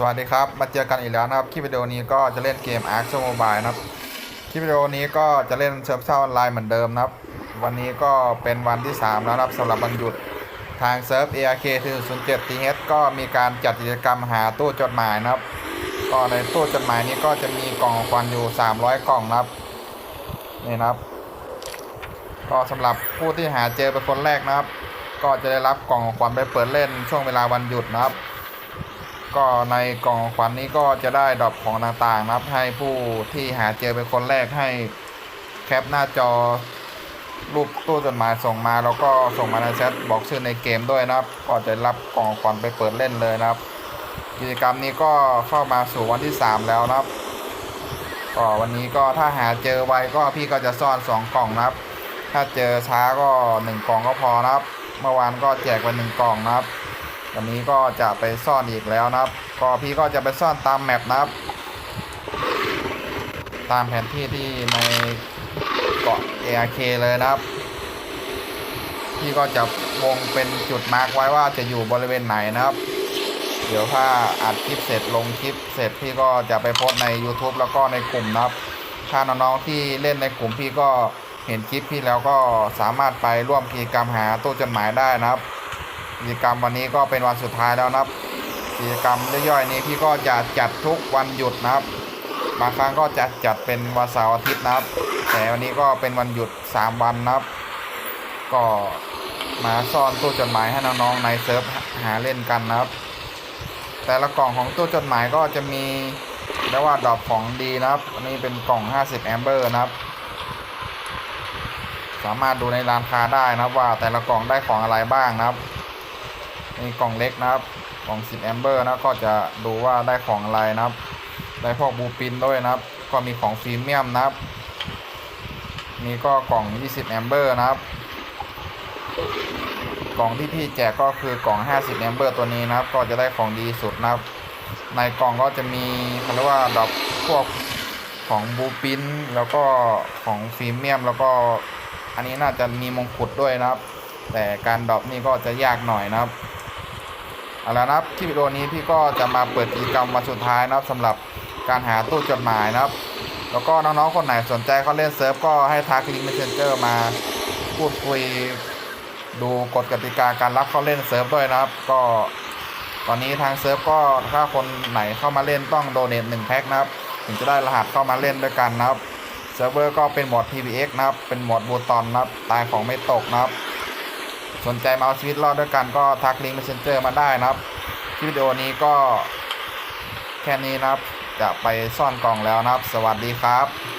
สวัสดีครับ มาเจอกันอีกแล้วนะครับ คลิปวิดีโอนี้ก็จะเล่นเกม Ark s Mobile นะครับ คลิปวิดีโอนี้ก็จะเล่นเซิร์ฟเซอร์ออนไลน์เหมือนเดิมนะครับ วันนี้ก็เป็นวันที่ 3 แล้วนะครับสำหรับวันหยุดทางเซิร์ฟ ARK 007 TH ก็มีการจัดกิจกรรมหาตู้จดหมายนะครับ ก็ในตู้จดหมายนี้ก็จะมีกล่องควันอยู่ 300 กล่องนะครับ นี่นะครับ ก็สำหรับผู้ที่หาเจอเป็นคนแรกนะครับ ก็จะได้รับกล่องของขวัญไปเปิดเล่นช่วงเวลาวันหยุดนะครับ ก็ในกล่องขวัญนี้ก็จะได้ดรอปของต่างๆนะครับ ให้ผู้ที่หาเจอเป็นคนแรกให้แคปหน้าจอรูปตู้จดหมายส่งมาแล้วก็ส่งมาในแชทบอกชื่อในเกมด้วยนะครับ ก็จะรับกล่องของขวัญไปเปิดเล่นเลยนะครับ กิจกรรมนี้ก็เข้ามาสู่วันที่ 3 แล้วนะครับก็วันนี้ก็ถ้าหาเจอไวก็พี่ก็จะซ่อน 2 กล่องนะครับ ถ้าเจอช้าก็ 1 กล่องก็พอนะครับ เมื่อวานก็แจกไปหนึ่งกล่องนะครับ วันนี้ก็จะไปซ่อนอีกแล้วนะครับ ก็พี่ก็จะไปซ่อนตามแมปนะครับ ตามแผนที่ที่ในเกาะ ARK เลยนะครับ พี่ก็จะวงเป็นจุดมาร์กไว้ว่าจะอยู่บริเวณไหนนะครับ เดี๋ยวถ้าอัดคลิปเสร็จลงคลิปเสร็จพี่ก็จะไปโพสใน YouTube แล้วก็ในกลุ่มนะครับ ถ้าน้องๆที่เล่นในกลุ่มพี่ก็เห็นคลิปพี่แล้วก็สามารถไปร่วมกิจกรรมหาตู้จดหมายได้นะครับ กิจกรรมวันนี้ก็เป็นวันสุดท้ายแล้วนะครับกิจกรรมย่อยๆนี้พี่ก็จะจัดทุกวันหยุดนะครับบางครั้งก็จะจัดเป็นวันเสาร์อาทิตย์นะครับ แต่วันนี้ก็เป็นวันหยุด 3 วันนะครับ ก็มาซ่อนตู้จดหมายให้น้องๆในเซิร์ฟหาเล่นกันนะครับ แต่ละกล่องของตู้จดหมายก็จะมีเรียกว่าดอกของดีนะครับอันนี้เป็นกล่อง 50 แอมเบอร์นะครับ สามารถดูในร้านค้าได้นะครับว่าแต่ละกล่องได้ของอะไรบ้างนะครับ มีกล่องเล็กนะครับ กล่อง10แอมเบอร์นะก็จะดูว่าได้ของอะไรนะครับ ได้พวกบูปินด้วยนะครับ ก็มีของฟรีเมียมนะครับมีก็กล่อง 20แอมเบอร์นะครับ กล่องที่พี่แจกก็คือกล่อง 50แอมเบอร์ตัวนี้นะครับ ก็จะได้ของดีสุดนะครับ ในกล่องก็จะมีเขาเรียกว่าดอกพวกของบูปินแล้วก็ของฟรีเมียมแล้วก็อันนี้น่าจะมีมงกุฎด้วยนะครับ แต่การดรอปนี่ก็จะยากหน่อยนะครับ เอาละนะครับคลิปวิดีโอนี้พี่ก็จะมาเปิดกิจกรรมวันสุดท้ายนะครับสำหรับการหาตู้จดหมายนะครับ แล้วก็น้องๆคนไหนสนใจเขาเล่นเซิร์ฟก็ให้ทักลิงก์ messenger มาพูดคุยดูกฎกติกาการรับเข้าเล่นเซิร์ฟด้วยนะครับ ก็ตอนนี้ทางเซิร์ฟก็ถ้าคนไหนเข้ามาเล่นต้องโดเนทหนึ่งแพ็คนะครับ ถึงจะได้รหัสเข้ามาเล่นด้วยกันนะครับเซิร์ฟเวอร์ก็เป็นโหมด PBX นะครับเป็นโหมดบูตอนนะครับตายของไม่ตกนะครับ สนใจมาเอาชีวิตรอดด้วยกันก็ทักลิงก์ messenger มาได้นะครับคลิปวิดีโอนี้ก็แค่นี้นะครับ จะไปซ่อนกล่องแล้วนะครับ สวัสดีครับ